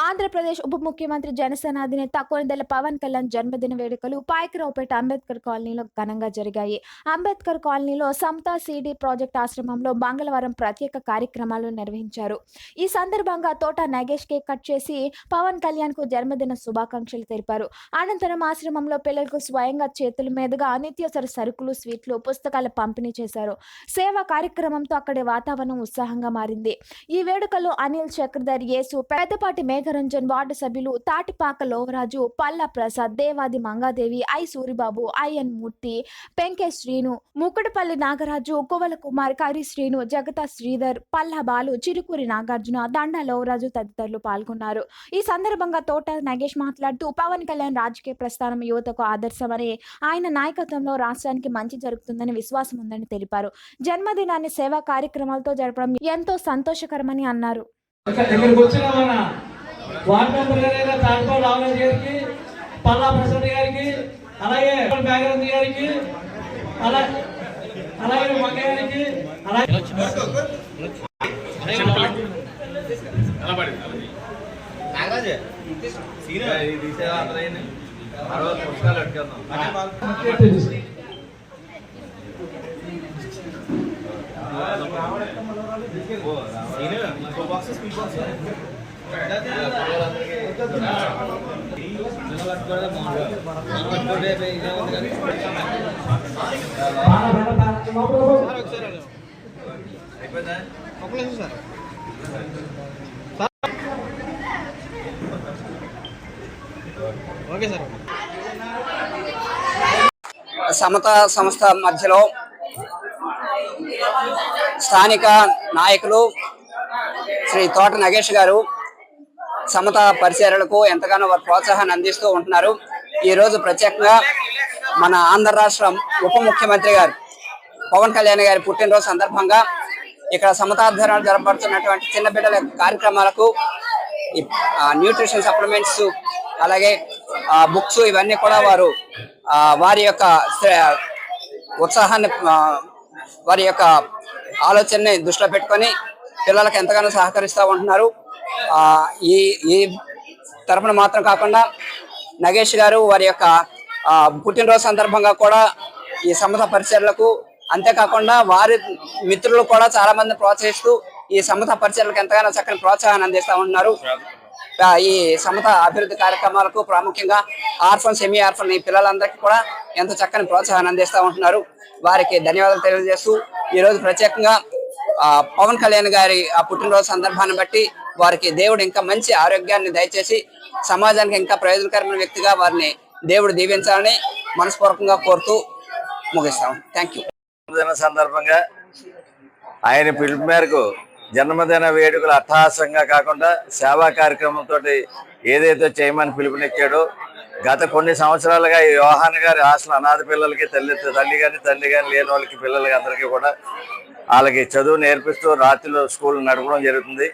ఆంధ్రప్రదేశ్ ఉప ముఖ్యమంత్రి జనసేన అధినేత కొనిదెల పవన్ కళ్యాణ్ జన్మదిన వేడుకలు పాయకరావుపేట అంబేద్కర్ కాలనీలో ఘనంగా జరిగాయి. అంబేద్కర్ కాలనీలో సమతా సిడి ప్రాజెక్ట్ ఆశ్రమంలో మంగళవారం ప్రత్యేక కార్యక్రమాలు నిర్వహించారు. ఈ సందర్భంగా తోట నాగేష్ కేక్ కట్ చేసి పవన్ కళ్యాణ్కు జన్మదిన శుభాకాంక్షలు తెలిపారు. అనంతరం ఆశ్రమంలో పిల్లలకు స్వయంగా చేతుల మీదుగా నిత్యవసర సరుకులు స్వీట్లు పుస్తకాల పంపిణీ చేశారు. సేవా కార్యక్రమంతో అక్కడి వాతావరణం ఉత్సాహంగా మారింది. ఈ వేడుకలో అనిల్ చక్రధర్ యేసు పెద్దపాటి మేఘరంజన్ వార్డు సభ్యులు తాటిపాక లోవరాజు పల్లా ప్రసాద్ దేవాది మంగాదేవి ఐ సూరిబాబు ఐఎన్ మూర్తి పెంకే శ్రీను ముక్కడపల్లి నాగరాజు కువల కుమార్ కరి శ్రీను జగత శ్రీధర్ పల్లా బాలు చిరుకూరి నాగార్జున దండ లోవరాజు తదితరులు పాల్గొన్నారు. ఈ సందర్భంగా తోట నగేష్ మాట్లాడుతూ పవన్ కళ్యాణ్ రాజకీయ ప్రస్థానం యువతకు ఆదర్శమని ఆయన నాయకత్వంలో రాష్ట్రానికి మంచి జరుగుతుందని విశ్వాసం ఉందని తెలిపారు. జన్మదినాన్ని సేవా కార్యక్రమాలతో జరపడం ఎంతో సంతోషకరమని అన్నారు. వార్డు మెంబర్ గారైన తాటిపా రామరాజు గారికి పల్లా ప్రసాద్ గారికి అలాగే బ్యాగరంతి గారికి అలా అలాగే మంగ గారికి అలాగే పుస్తకాలు అట్టుకెళ్దాం సీన్ ఇంకో బాక్స్ సమత సంస్థ మధ్యలో స్థానిక నాయకులు శ్రీ తోట నగేష్ గారు సమత పరిచర్యలకు ఎంతగానో వారు ప్రోత్సాహాన్ని అందిస్తూ ఉంటున్నారు. ఈ రోజు ప్రత్యేకంగా మన ఆంధ్ర రాష్ట్ర ఉప ముఖ్యమంత్రి గారు పవన్ కళ్యాణ్ గారి పుట్టినరోజు సందర్భంగా ఇక్కడ సమతాధ్వర్యాలు జరపడుతున్నటువంటి చిన్న బిడ్డల కార్యక్రమాలకు ఈ, న్యూట్రిషన్ సప్లిమెంట్స్ అలాగే బుక్స్ ఇవన్నీ కూడా వారు ఆ, వారి యొక్క ఉత్సాహాన్ని వారి యొక్క ఆలోచనని దృష్టిలో పెట్టుకొని పిల్లలకు ఎంతగానో సహకరిస్తూ ఉంటున్నారు. ఈ ఈ తరపున మాత్రం కాకుండా నగేష్ గారు వారి యొక్క పుట్టినరోజు సందర్భంగా కూడా ఈ సమత పరిచయలకు అంతేకాకుండా వారి మిత్రులు కూడా చాలా మంది ప్రోత్సహిస్తూ ఈ సమత పరిచయలకు ఎంతగానో చక్కని ప్రోత్సాహాన్ని అందిస్తూ ఉన్నారు. ఈ సమత అభివృద్ధి కార్యక్రమాలకు ప్రాముఖ్యంగా ఆర్ఫన్ సెమీ ఆర్ఫన్ ఈ పిల్లలందరికీ కూడా ఎంతో చక్కని ప్రోత్సాహాన్ని అందిస్తూ ఉంటున్నారు. వారికి ధన్యవాదాలు తెలియజేస్తూ ఈరోజు ప్రత్యేకంగా పవన్ కళ్యాణ్ గారి ఆ పుట్టినరోజు సందర్భాన్ని బట్టి వారికి దేవుడు ఇంకా మంచి ఆరోగ్యాన్ని దయచేసి సమాజానికి ఇంకా ప్రయోజనకరమైన వ్యక్తిగా వారిని దేవుడు దీవించాలని మనస్పూర్వకంగా కోరుతూ ముగిస్తాం. థ్యాంక్ యూ జన్మదిన సందర్భంగా ఆయన పిలుపు మేరకు జన్మదిన వేడుకలు అట్టహాసంగా కాకుండా సేవా కార్యక్రమంతో ఏదైతే చేయమని పిలుపునిచ్చాడో గత కొన్ని సంవత్సరాలుగా ఈ వ్యవహాన్ గారి హాస్టల్ అనాథ పిల్లలకి తల్లి తల్లి కానీ తండ్రి కానీ లేని వాళ్ళకి పిల్లలకి అందరికీ కూడా వాళ్ళకి చదువు నేర్పిస్తూ రాత్రిలో స్కూల్ నడపడం జరుగుతుంది.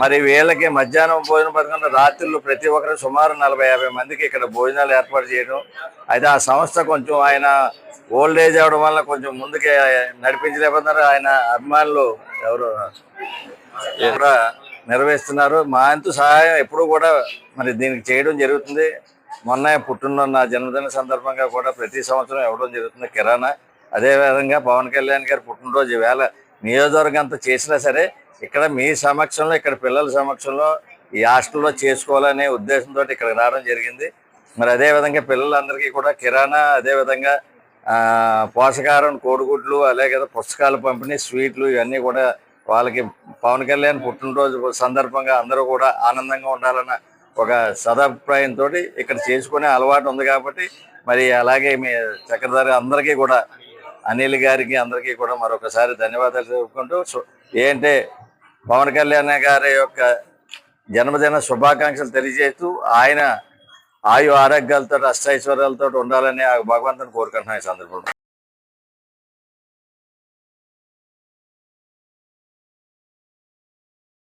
మరి వీళ్ళకి మధ్యాహ్నం భోజన పథకంలో రాత్రులు ప్రతి ఒక్కరు సుమారు నలభై యాభై మందికి ఇక్కడ భోజనాలు ఏర్పాటు చేయడం. అయితే ఆ సంస్థ కొంచెం ఆయన ఓల్డ్ ఏజ్ అవడం వల్ల కొంచెం ముందుకే నడిపించలేకపోతున్నారు. ఆయన అభిమానులు ఎవరు? కూడా నిర్వహిస్తున్నారు. మా అంతు సహాయం ఎప్పుడు కూడా మరి దీనికి చేయడం జరుగుతుంది. మొన్న పుట్టిన నా జన్మదిన సందర్భంగా కూడా ప్రతి సంవత్సరం ఇవ్వడం జరుగుతుంది కిరాణా. అదేవిధంగా పవన్ కళ్యాణ్ గారి పుట్టినరోజు వేళ నియోజకవర్గం అంతా చేసినా సరే ఇక్కడ మీ సమక్షంలో ఇక్కడ పిల్లల సమక్షంలో ఈ హాస్టల్లో చేసుకోవాలనే ఉద్దేశంతో ఇక్కడ రావడం జరిగింది. మరి అదేవిధంగా పిల్లలందరికీ కూడా కిరాణా అదేవిధంగా ఆ, పోషకాహారం కోడిగుడ్లు అలాగే పుస్తకాలు పంపిణీ స్వీట్లు ఇవన్నీ కూడా వాళ్ళకి పవన్ కళ్యాణ్ పుట్టినరోజు సందర్భంగా అందరూ కూడా ఆనందంగా ఉండాలన్న ఒక సదాభిప్రాయంతో ఇక్కడ చేసుకునే అలవాటు ఉంది కాబట్టి మరి అలాగే మీ చక్రధారి అందరికీ కూడా అనిల్ గారికి అందరికీ కూడా మరొకసారి ధన్యవాదాలు చెప్పుకుంటూ సో- ఏంటంటే పవన్ కళ్యాణ్ గారి యొక్క జన్మదిన శుభాకాంక్షలు తెలియజేస్తూ ఆయన ఆయు ఆరోగ్యాలతో అష్టైశ్వర్యాలతో ఉండాలని ఆ భగవంతుని కోరుకుంటున్నాను ఈ సందర్భంలో.